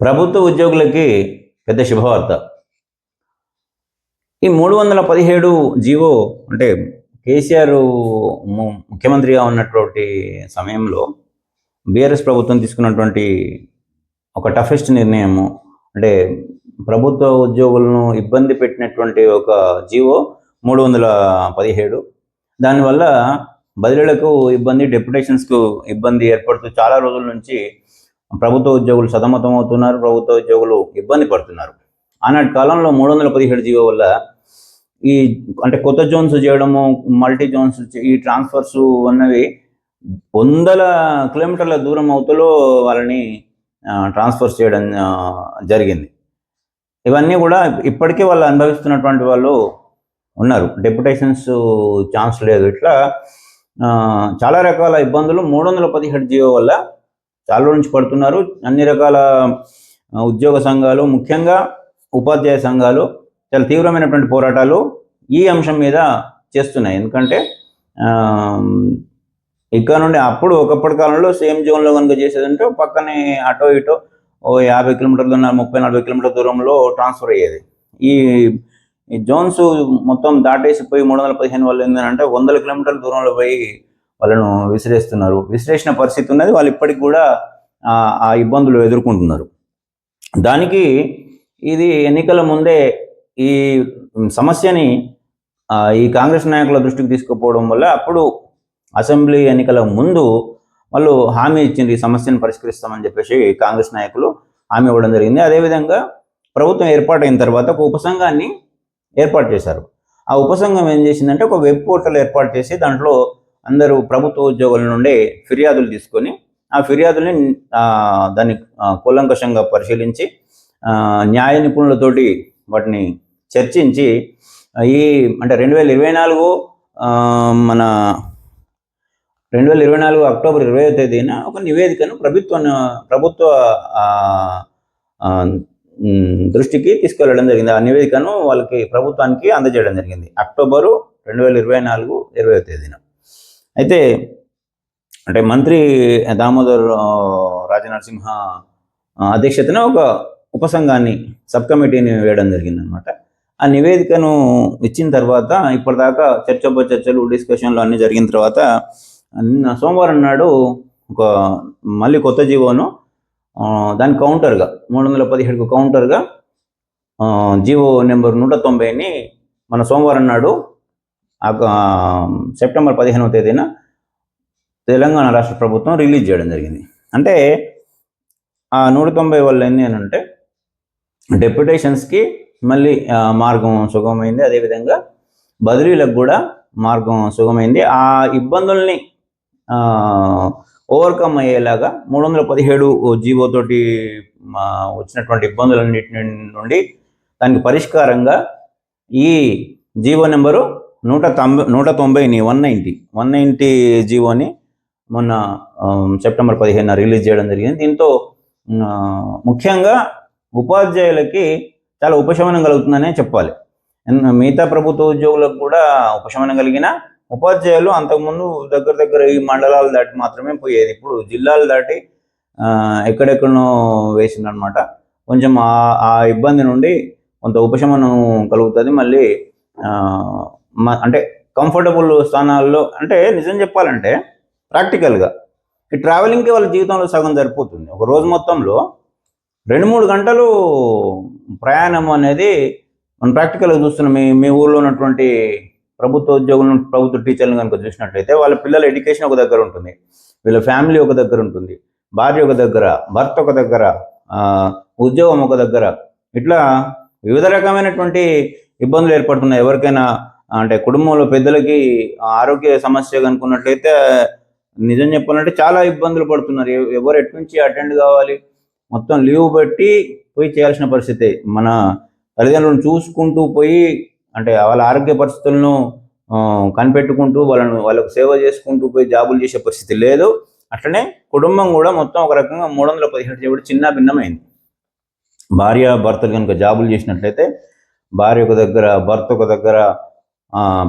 ప్రభుత్వ ఉద్యోగులకి పెద్ద శుభవార్త. ఈ మూడు వందల పదిహేడు జీవో అంటే కేసీఆర్ ముఖ్యమంత్రిగా ఉన్నటువంటి సమయంలో బీఆర్ఎస్ ప్రభుత్వం తీసుకున్నటువంటి ఒక టఫెస్ట్ నిర్ణయము అంటే ప్రభుత్వ ఉద్యోగులను ఇబ్బంది పెట్టినటువంటి ఒక జీవో మూడు వందల పదిహేడు దానివల్ల బదిలీలకు ఇబ్బంది డెప్యుటేషన్స్కు ఇబ్బంది ఏర్పడుతూ చాలా రోజుల నుంచి ప్రభుత్వ ఉద్యోగులు సతమతం అవుతున్నారు ప్రభుత్వ ఉద్యోగులు ఇబ్బంది పడుతున్నారు. ఆనాటి కాలంలో మూడు వందల పదిహేడు జీవో వల్ల ఈ అంటే కొత్త జోన్స్ చేయడము మల్టీ జోన్స్ ఈ ట్రాన్స్ఫర్స్ అన్నవి వందల కిలోమీటర్ల దూరం అవుతలో వాళ్ళని ట్రాన్స్ఫర్ చేయడం జరిగింది. ఇవన్నీ కూడా ఇప్పటికే వాళ్ళు అనుభవిస్తున్నటువంటి వాళ్ళు ఉన్నారు. డెప్యుటేషన్స్ ఛాన్స్ లేదు. ఇట్లా చాలా రకాల ఇబ్బందులు మూడు వందల పదిహేడు జీవో వల్ల చాలా నుంచి పడుతున్నారు. అన్ని రకాల ఉద్యోగ సంఘాలు ముఖ్యంగా ఉపాధ్యాయ సంఘాలు చాలా తీవ్రమైనటువంటి పోరాటాలు ఈ అంశం మీద చేస్తున్నాయి. ఎందుకంటే ఇక్కడ నుండి అప్పుడు ఒకప్పటి కాలంలో సేమ్ జోన్లో కనుక చేసేదంటే పక్కనే అటో ఇటో ఓ యాభై కిలోమీటర్ల ముప్పై నలభై కిలోమీటర్ల దూరంలో ట్రాన్స్ఫర్ అయ్యేది. ఈ ఈ జోన్స్ మొత్తం దాటేసి పోయి మూడు వందల పదిహేను వాళ్ళు ఏంటంటే వందల కిలోమీటర్ల దూరంలో పోయి వాళ్ళను విసిరేస్తున్నారు. విసిరేసిన పరిస్థితి ఉన్నది. వాళ్ళు ఇప్పటికి కూడా ఆ ఇబ్బందులు ఎదుర్కొంటున్నారు. దానికి ఇది ఎన్నికల ముందే ఈ సమస్యని ఈ కాంగ్రెస్ నాయకుల దృష్టికి తీసుకుపోవడం వల్ల అప్పుడు అసెంబ్లీ ఎన్నికల ముందు వాళ్ళు హామీ ఇచ్చింది ఈ సమస్యను పరిష్కరిస్తామని చెప్పేసి కాంగ్రెస్ నాయకులు హామీ ఇవ్వడం జరిగింది. అదేవిధంగా ప్రభుత్వం ఏర్పాటైన తర్వాత ఒక ఉపసంఘాన్ని ఏర్పాటు చేశారు. ఆ ఉపసంఘం ఏం చేసిందంటే ఒక వెబ్ పోర్టల్ ఏర్పాటు చేసి దాంట్లో అందరూ ప్రభుత్వ ఉద్యోగుల నుండి ఫిర్యాదులు తీసుకొని ఆ ఫిర్యాదుల్ని దాన్ని కూలంకషంగా పరిశీలించి న్యాయ నిపుణులతోటి వాటిని చర్చించి ఈ అంటే రెండు వేల ఇరవై నాలుగు మన రెండు వేల ఇరవై నాలుగు అక్టోబర్ ఇరవై తేదీన ఒక నివేదికను ప్రభుత్వ ప్రభుత్వ దృష్టికి తీసుకెళ్ళడం జరిగింది. ఆ నివేదికను వాళ్ళకి ప్రభుత్వానికి అందజేయడం జరిగింది. అక్టోబరు రెండు వేల ఇరవై నాలుగు ఇరవై తేదీన. అయితే అంటే మంత్రి దామోదర్ రాజనరసింహ అధ్యక్షతన ఒక ఉపసంఘాన్ని సబ్ కమిటీని వేయడం జరిగింది అనమాట ఆ నివేదికను ఇచ్చిన తర్వాత ఇప్పటిదాకా చర్చ చర్చలు డిస్కషన్లు అన్నీ జరిగిన తర్వాత నిన్న సోమవారం నాడు ఒక మళ్ళీ కొత్త జీవోను దాని కౌంటర్గా మూడు వందల పదిహేడుకు కౌంటర్గా జీవో నెంబర్ నూట తొంభైని మన సోమవారం నాడు సెప్టెంబర్ పదిహేనవ తేదీన తెలంగాణ రాష్ట్ర ప్రభుత్వం రిలీజ్ చేయడం జరిగింది. అంటే ఆ నూట తొంభై వల్ల ఏంది అని అంటే డెప్యుటేషన్స్కి మళ్ళీ మార్గం సుగమైంది. అదేవిధంగా బదిలీలకు కూడా మార్గం సుగమైంది. ఆ ఇబ్బందుల్ని ఓవర్కమ్ అయ్యేలాగా మూడు వందల పదిహేడు జీవోతోటి వచ్చినటువంటి ఇబ్బందులన్నిటి నుండి దానికి పరిష్కారంగా ఈ జీవో నెంబరు నూట తొంభై నూట తొంభైని వన్ నైంటీ వన్ నైంటీ జీవోని మొన్న సెప్టెంబర్ పదిహేను రిలీజ్ చేయడం జరిగింది. దీంతో ముఖ్యంగా ఉపాధ్యాయులకి చాలా ఉపశమనం కలుగుతుందనే చెప్పాలి. మిగతా ప్రభుత్వ ఉద్యోగులకు కూడా ఉపశమనం కలిగిన ఉపాధ్యాయులు అంతకుముందు దగ్గర దగ్గర ఈ మండలాలు దాటి మాత్రమే పోయేది. ఇప్పుడు జిల్లాలు దాటి ఆ, ఎక్కడెక్కడనో వేసిందనమాట. కొంచెం ఆ ఇబ్బంది నుండి కొంత ఉపశమనం కలుగుతుంది. మళ్ళీ అంటే కంఫర్టబుల్ స్థానాల్లో అంటే నిజం చెప్పాలంటే ప్రాక్టికల్గా ఈ ట్రావెలింగ్కి వాళ్ళ జీవితంలో సగం సరిపోతుంది. ఒక రోజు మొత్తంలో రెండు మూడు గంటలు ప్రయాణం అనేది మనం ప్రాక్టికల్గా చూస్తున్నాం మీ మీ ఊళ్ళో ఉన్నటువంటి ప్రభుత్వ ఉద్యోగులను ప్రభుత్వ టీచర్లను కనుక చూసినట్లయితే వాళ్ళ పిల్లల ఎడ్యుకేషన్ ఒక దగ్గర ఉంటుంది. వీళ్ళ ఫ్యామిలీ ఒక దగ్గర ఉంటుంది. భార్య ఒక దగ్గర భర్త ఒక దగ్గర ఉద్యోగం ఒక దగ్గర. ఇట్లా వివిధ రకమైనటువంటి ఇబ్బందులు ఏర్పడుతున్నాయి. ఎవరికైనా అంటే కుటుంబంలో పెద్దలకి ఆరోగ్య సమస్య కనుక్కున్నట్లయితే నిజం చెప్పాలంటే చాలా ఇబ్బందులు పడుతున్నారు. ఎవరు ఎటు నుంచి అటెండ్ కావాలి? మొత్తం లీవ్ పెట్టి పోయి చేయాల్సిన పరిస్థితి మన తల్లిదండ్రులను చూసుకుంటూ పోయి అంటే వాళ్ళ ఆరోగ్య పరిస్థితులను కనిపెట్టుకుంటూ వాళ్ళను వాళ్ళకు సేవ చేసుకుంటూ పోయి జాబులు చేసే పరిస్థితి లేదు. అట్లనే కుటుంబం కూడా మొత్తం ఒక రకంగా మూడు వందల పదిహేడు చెవుడు చిన్న భిన్నమైంది. భార్య భర్తలు కనుక జాబులు చేసినట్లయితే భార్య ఒక దగ్గర భర్త ఒక దగ్గర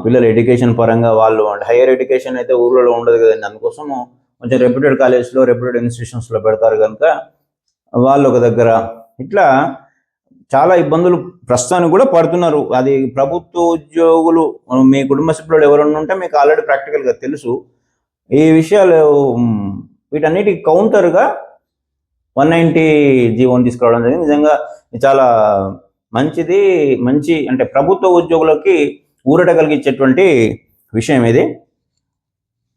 పిల్లల ఎడ్యుకేషన్ పరంగా వాళ్ళు అంటే హైయర్ ఎడ్యుకేషన్ అయితే ఊర్లలో ఉండదు కదండి. అందుకోసము కొంచెం రెప్యూటెడ్ కాలేజ్లో రెప్యూటెడ్ ఇన్స్టిట్యూషన్స్లో పెడతారు కనుక వాళ్ళు ఒక దగ్గర ఇట్లా చాలా ఇబ్బందులు ప్రస్తుతానికి కూడా పడుతున్నారు. అది ప్రభుత్వ ఉద్యోగులు మీ కుటుంబ సభ్యులు ఎవరన్నా ఉంటే మీకు ఆల్రెడీ ప్రాక్టికల్గా తెలుసు. ఈ విషయాలు వీటన్నిటికి కౌంటర్గా వన్ నైంటీ జీవోని తీసుకురావడం జరిగింది. నిజంగా చాలా మంచిది మంచి అంటే ప్రభుత్వ ఉద్యోగులకి ఊరట కలిగించేటువంటి విషయం ఇది.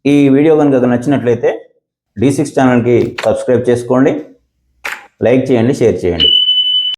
ఈ వీడియో కనుక నచ్చినట్లయితే డి సిక్స్ ఛానల్కి సబ్స్క్రైబ్ చేసుకోండి. లైక్ చేయండి షేర్ చేయండి.